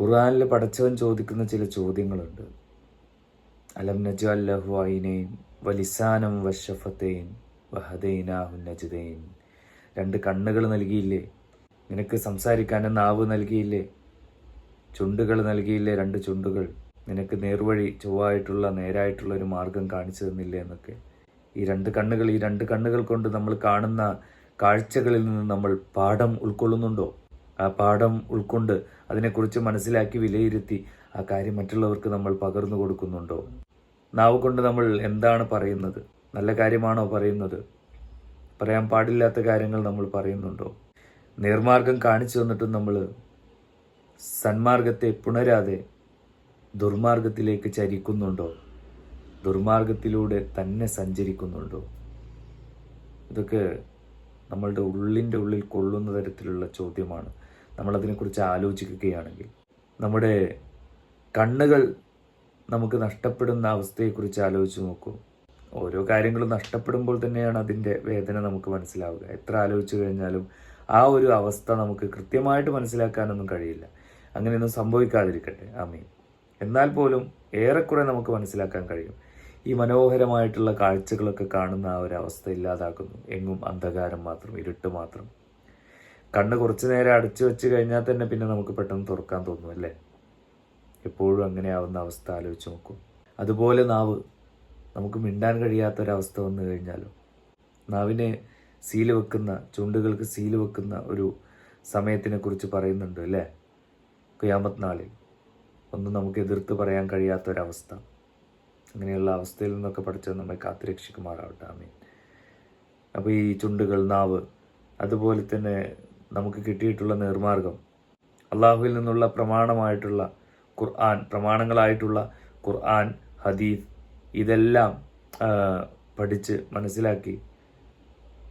ഖുർആനിൽ പഠിച്ചവൻ ചോദിക്കുന്ന ചില ചോദ്യങ്ങളുണ്ട്. അലം നജു അല്ലഹു ഐനൈൻ വലിസാനം വഷഫത്തെയിൻ വഹദൈനാഹു നജുദൈൻ. രണ്ട് കണ്ണുകൾ നൽകിയില്ലേ? നിനക്ക് സംസാരിക്കാൻ നാവ് നൽകിയില്ലേ? ചുണ്ടുകൾ നൽകിയില്ലേ രണ്ട് ചുണ്ടുകൾ? നിനക്ക് നേർവഴി ചൊവ്വായിട്ടുള്ള നേരായിട്ടുള്ള ഒരു മാർഗം കാണിച്ചു തന്നില്ലേ എന്നൊക്കെ? ഈ രണ്ട് കണ്ണുകൾ ഈ രണ്ട് കണ്ണുകൾ കൊണ്ട് നമ്മൾ കാണുന്ന കാഴ്ചകളിൽ നിന്ന് നമ്മൾ പാഠം ഉൾക്കൊള്ളുന്നുണ്ടോ? ആ പാഠം ഉൾക്കൊണ്ട് അതിനെക്കുറിച്ച് മനസ്സിലാക്കി വിലയിരുത്തി ആ കാര്യം മറ്റുള്ളവർക്ക് നമ്മൾ പകർന്നു കൊടുക്കുന്നുണ്ടോ? നാവ് കൊണ്ട് നമ്മൾ എന്താണ് പറയുന്നത്? നല്ല കാര്യമാണോ പറയുന്നത്? പറയാൻ പാടില്ലാത്ത കാര്യങ്ങൾ നമ്മൾ പറയുന്നുണ്ടോ? നേർമാർഗം കാണിച്ചു തന്നിട്ടും നമ്മൾ സന്മാർഗത്തെ പുണരാതെ ദുർമാർഗത്തിലേക്ക് ചരിക്കുന്നുണ്ടോ? ദുർമാർഗത്തിലൂടെ തന്നെ സഞ്ചരിക്കുന്നുണ്ടോ? ഇതൊക്കെ നമ്മളുടെ ഉള്ളിന്റെ ഉള്ളിൽ കൊള്ളുന്ന തരത്തിലുള്ള ചോദ്യമാണ്. നമ്മളതിനെക്കുറിച്ച് ആലോചിക്കുകയാണെങ്കിൽ നമ്മുടെ കണ്ണുകൾ നമുക്ക് നഷ്ടപ്പെടുന്ന അവസ്ഥയെക്കുറിച്ച് ആലോചിച്ച് നോക്കൂ. ഓരോ കാര്യങ്ങളും നഷ്ടപ്പെടുമ്പോൾ തന്നെയാണ് അതിന്റെ വേദന നമുക്ക് മനസ്സിലാവുക. എത്ര ആലോചിച്ചു കഴിഞ്ഞാലും ആ ഒരു അവസ്ഥ നമുക്ക് കൃത്യമായിട്ട് മനസ്സിലാക്കാനൊന്നും കഴിയില്ല. അങ്ങനെയൊന്നും സംഭവിക്കാതിരിക്കട്ടെ. ആമീൻ. എന്നാൽ പോലും ഏറെക്കുറെ നമുക്ക് മനസ്സിലാക്കാൻ കഴിയും. ഈ മനോഹരമായിട്ടുള്ള കാഴ്ചകളൊക്കെ കാണുന്ന ആ ഒരു അവസ്ഥ ഇല്ലാതാക്കുന്നു. എങ്ങും അന്ധകാരം മാത്രം ഇരുട്ട് മാത്രം. കണ്ണ് കുറച്ചു നേരം അടച്ചു വെച്ച് കഴിഞ്ഞാൽ തന്നെ പിന്നെ നമുക്ക് പെട്ടെന്ന് തുറക്കാൻ തോന്നും അല്ലേ? എപ്പോഴും അങ്ങനെ ആവുന്ന അവസ്ഥ ആലോചിച്ച് നോക്കും. അതുപോലെ നാവ്. നമുക്ക് മിണ്ടാൻ കഴിയാത്തൊരവസ്ഥ വന്നു കഴിഞ്ഞാലോ? നാവിനെ സീൽ വെക്കുന്ന ചുണ്ടുകൾക്ക് സീൽ വെക്കുന്ന ഒരു സമയത്തിനെ കുറിച്ച് പറയുന്നുണ്ട് അല്ലേ? കുയാമത്ത് നാളിൽ ഒന്നും നമുക്ക് എതിർത്ത് പറയാൻ കഴിയാത്തൊരവസ്ഥ. അങ്ങനെയുള്ള അവസ്ഥയിൽ നിന്നൊക്കെ പഠിച്ചത് നമ്മെ കാത്തുരക്ഷിക്കുമാറാവട്ടെ. ആമീൻ. അപ്പോൾ ഈ ചുണ്ടുകൾ നാവ് അതുപോലെ തന്നെ നമുക്ക് കിട്ടിയിട്ടുള്ള നേർമാർഗം. അള്ളാഹുവിൽ നിന്നുള്ള പ്രമാണമായിട്ടുള്ള ഖുർആൻ പ്രമാണങ്ങളായിട്ടുള്ള ഖുർആൻ ഹദീഫ് ഇതെല്ലാം പഠിച്ച് മനസ്സിലാക്കി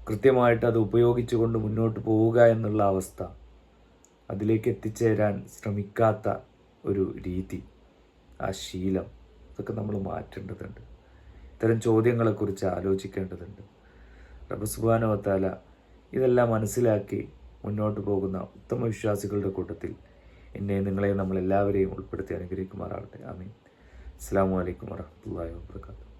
കൃത്യമായിട്ട് അത് ഉപയോഗിച്ചുകൊണ്ട് മുന്നോട്ട് പോവുക എന്നുള്ള അവസ്ഥ അതിലേക്ക് എത്തിച്ചേരാൻ ശ്രമിക്കാത്ത ഒരു രീതി ആ ശീലം. ഇതൊക്കെ നമ്മൾ മാറ്റേണ്ടതുണ്ട്. ഇത്തരം ചോദ്യങ്ങളെക്കുറിച്ച് ആലോചിക്കേണ്ടതുണ്ട്. റബ്ബ് സുബാനവത്താല ഇതെല്ലാം മനസ്സിലാക്കി മുന്നോട്ട് പോകുന്ന ഉത്തമ വിശ്വാസികളുടെ കൂട്ടത്തിൽ എന്നെ നിങ്ങളെ നമ്മളെല്ലാവരെയും ഉൾപ്പെടുത്തി അനുഗ്രഹിക്കുമാറാകട്ടെ. ആമീൻ. അസ്സാം വലൈക്കും വരഹമുല്ലാ വാബർക്കാത്തു